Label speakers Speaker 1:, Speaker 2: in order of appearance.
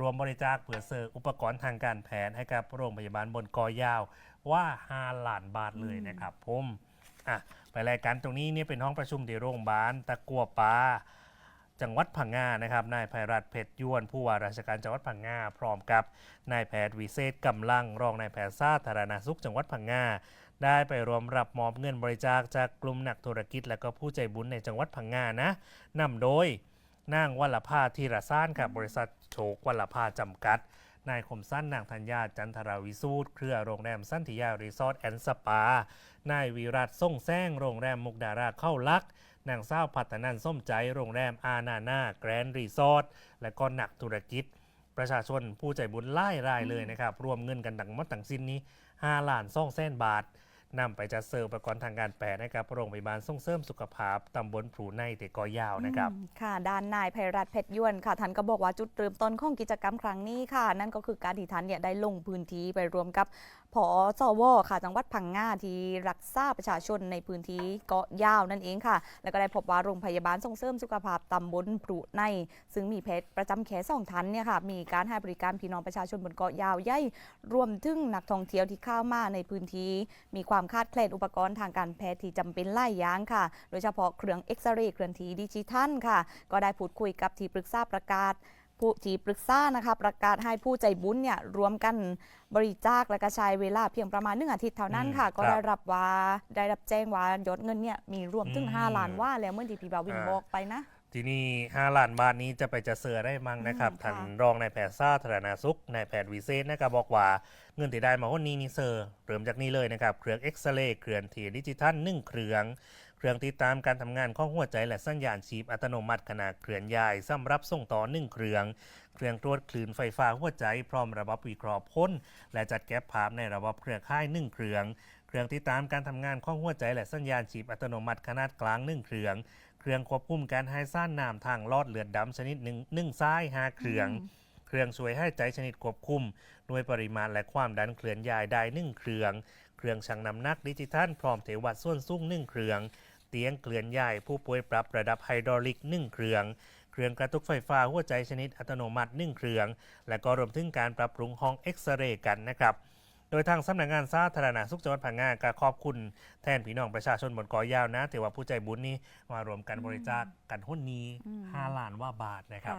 Speaker 1: รวมบริจาคเพื่อเสริมอุปกรณ์ทางการแพทย์ให้กับโรงพยาบาลบนกอยาวว่า5ล้านบาทเลยนะครับผมอะไปรายการตรงนี้เนี่ยเป็นห้องประชุมที่โรงพยาบาลตะกัวปาจังหวัดพังงานะครับนายไพรัตเพชรยวน ผู้ว่าราชการจังหวัดพังงาพร้อมกับนายแพทย์วิเศษกำลังรองนายแพทย์สาธารณสุขจังหวัดพังงาได้ไปรวมรับมอบเงินบริจาคจากกลุ่มนักธุรกิจและก็ผู้ใจบุญในจังหวัดพังงานะนำโดย นางวัลภาธีรซ่านครับบริษัทโชควัลภาจำกัด นายคมสั้นนางธัญญาจันทราวิสูตรเครือโรงแรมสั้นทิยารีสอร์ทแอนด์สปา นายวิรัตส่งแซงโรงแรมมุกดาราเข้าลัก นางสาวพัฒนันส้มใจโรงแรมอานานาแกรนด์รีสอร์ทและก็หนักธุรกิจ ประชาชนผู้ใจบุญไล่รายเลยนะครับรวมเงินกันทั้งหมดทั้งสิ้นนี้5ล้านซ่องแสนบาท นำไปจัดเสริมอุปกรณ์ทางการแพทย์นะครับโรงพยาบาลส่งเสริมสุขภาพตำบลผูในเตกอยาวนะครับ
Speaker 2: อืมค่ะด้านนายไพรัตน์เพชรยวนค่ะท่านก็บอกว่าจุดเริ่มต้นของกิจกรรมครั้งนี้ค่ะ นั่นก็คือการที่ท่านเนี่ยได้ลงพื้นที่ไปรวมกับ ผอสวค่ะจังหวัดพังงาที่รักษาประชาชนในพื้นที่เกาะยาวนั่นเองค่ะ แล้วก็ได้พบว่าโรงพยาบาลส่งเสริมสุขภาพตำบลปรุใน ซึ่งมีแพทย์ประจำแขสองทันเนี่ยค่ะมีการให้บริการพี่น้องประชาชนบนเกาะยาวใหญ่รวมถึงนักท่องเที่ยวที่เข้ามาในพื้นที่มีความคาดแคลนอุปกรณ์ทางการแพทย์ที่จำเป็นหลายอย่างค่ะ โดยเฉพาะเครื่องเอ็กซเรย์เคลื่อนที่ดิจิทัลค่ะ ก็ได้พูดคุยกับที่ปรึกษาประกาศ ผู้ที่ปรึกษานะคะประกาศให้ผู้ใจบุญเนี่ยรวมกันบริจาคและกระชายเวลาเพียงประมาณหนึ่งอาทิตย์เท่านั้นค่ะ
Speaker 1: อืม
Speaker 2: ก็
Speaker 1: ครับ
Speaker 2: ได้รับว่าได้รับแจ้งว่ายอดเงินเนี่ยมีรวมถึง
Speaker 1: อืม
Speaker 2: 5ล้านว่าแล้วเมื่อที่พี่บาวิน
Speaker 1: อ่า
Speaker 2: บอกไปนะ
Speaker 1: ทีนี้5ล้านบาทนี้จะไปจะเสือได้มั้งนะครับ
Speaker 2: อืม
Speaker 1: ท่าน
Speaker 2: ค่ะ
Speaker 1: รองนายแพทย์สาธารณสุขนายแพทย์วิเศษนะครับบอกว่าเงินที่ได้มาวันนี้นี่เซอร์เริ่มจากนี้เลยนะครับ เครื่องเอ็กซเรย์เครื่องทีดิจิทัลหนึ่งเครื่อง เครื่องติดตามการทำงานของหัวใจและสัญญาณชีพอัตโนมัติขนาดเคลื่อนย้ายสำหรับส่งต่อหนึ่งเครื่อง เครื่องตรวจคลื่นไฟฟ้าหัวใจพร้อมระบบวิเคราะห์พ้น และจัดแก็บภาพในระบบเครือข่ายหนึ่งเครื่อง เครื่องติดตามการทำงานของหัวใจและสัญญาณชีพอัตโนมัติขนาดกลางหนึ่งเครื่อง เครื่องควบคุมการให้ซ่านน้ำทางลอดเลือดดำชนิดหนึ่งหนึ่งซ้ายห้าเครื่องเครื่องช่วยให้ใจชนิดควบคุมด้วยปริมาณและความดันเคลื่อนย้ายได้หนึ่งเครื่อง เครื่องชั่งน้ำหนักดิจิทัลพร้อมเทวัดส่วนสูงหนึ่งเครื่อง เตียงเคลื่อนย้ายผู้ป่วยปรับระดับไฮดรอลิกหนึ่งเครื่อง เครื่องกระตุกไฟฟ้าหัวใจชนิดอัตโนมัติหนึ่งเครื่อง และก็รวมถึงการปรับปรุงห้องเอ็กซเรย์กันนะครับโดยทางสำนักงานสาธารณสุขจังหวัดพังงาก็ขอบคุณแทนพี่น้องประชาชนบนเกอยาวนะถือว่าผู้ใจบุญนี่มารวมกันบริจาคกันหุ้นนี้
Speaker 2: อืม
Speaker 1: 5ล้านว่าบาทนะครับ